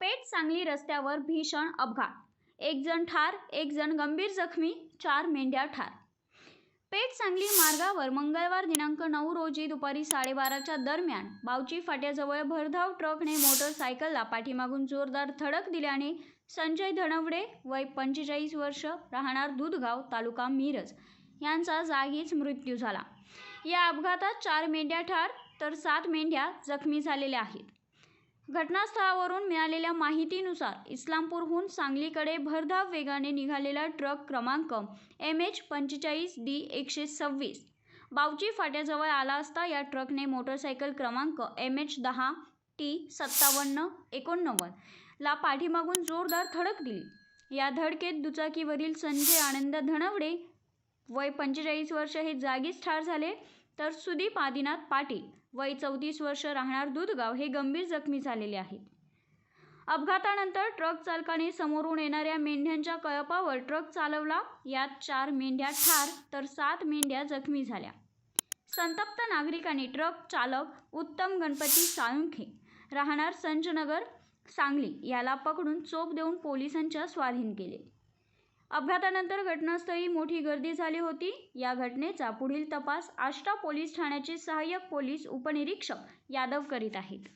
पेठ सांगली रस्त्यावर भीषण अपघात. एक जण ठार एक जण गंभीर जखमी चार मेंढ्या ठार. पेठ सांगली मार्गावर मंगळवार दिनांक नऊ रोजी दुपारी साडेबाराच्या दरम्यान बावची फाट्याजवळ भरधाव ट्रकने मोटरसायकलला पाठीमागून जोरदार धडक दिल्याने संजय धनवडे वय पंचेचाळीस वर्ष राहणार दूधगाव तालुका मिरज यांचा जागीच मृत्यू झाला. या अपघातात चार मेंढ्या ठार तर सात मेंढ्या जखमी झालेल्या आहेत. घटनास्थळावरून मिळालेल्या माहितीनुसार इस्लामपूरहून सांगलीकडे भरधाव वेगाने निघालेला ट्रक क्रमांक एम एच पंचेचाळीस डी एकशे सव्वीस बावची फाट्याजवळ आला असता या ट्रकने मोटरसायकल क्रमांक एम एच दहा टी सत्तावन्न एकोणनव्वद ला पाठीमागून जोरदार धडक दिली. या धडकेत दुचाकीवरील संजय आनंद धनवडे वय पंचेचाळीस वर्ष हे जागीच ठार झाले. तर सुदीप आदिनाथ पाटील वय चौतीस वर्ष राहणार दूधगाव हे गंभीर जखमी झालेले आहेत. अपघातानंतर ट्रक चालकाने समोरून येणाऱ्या मेंढ्यांच्या कळपावर ट्रक चालवला. यात चार मेंढ्या ठार तर सात मेंढ्या जखमी झाल्या. संतप्त नागरिकांनी ट्रक चालक उत्तम गणपती साळुंखे राहणार संजनगर सांगली याला पकडून चोप देऊन पोलिसांच्या स्वाधीन केले. अपघातानंतर घटनास्थळी मोठी गर्दी झाली होती. या घटनेचा पुढील तपास आष्टा पोलीस ठाण्याचे सहाय्यक पोलीस उपनिरीक्षक यादव करीत आहेत.